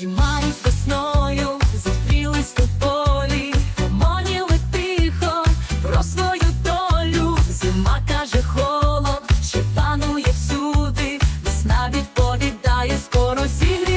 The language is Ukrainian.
Зімаю весною, зустрілись у полі, Гомоніли тихо про долю, зима каже холод, ще панує всюди, весна відповідає скоро зігрі.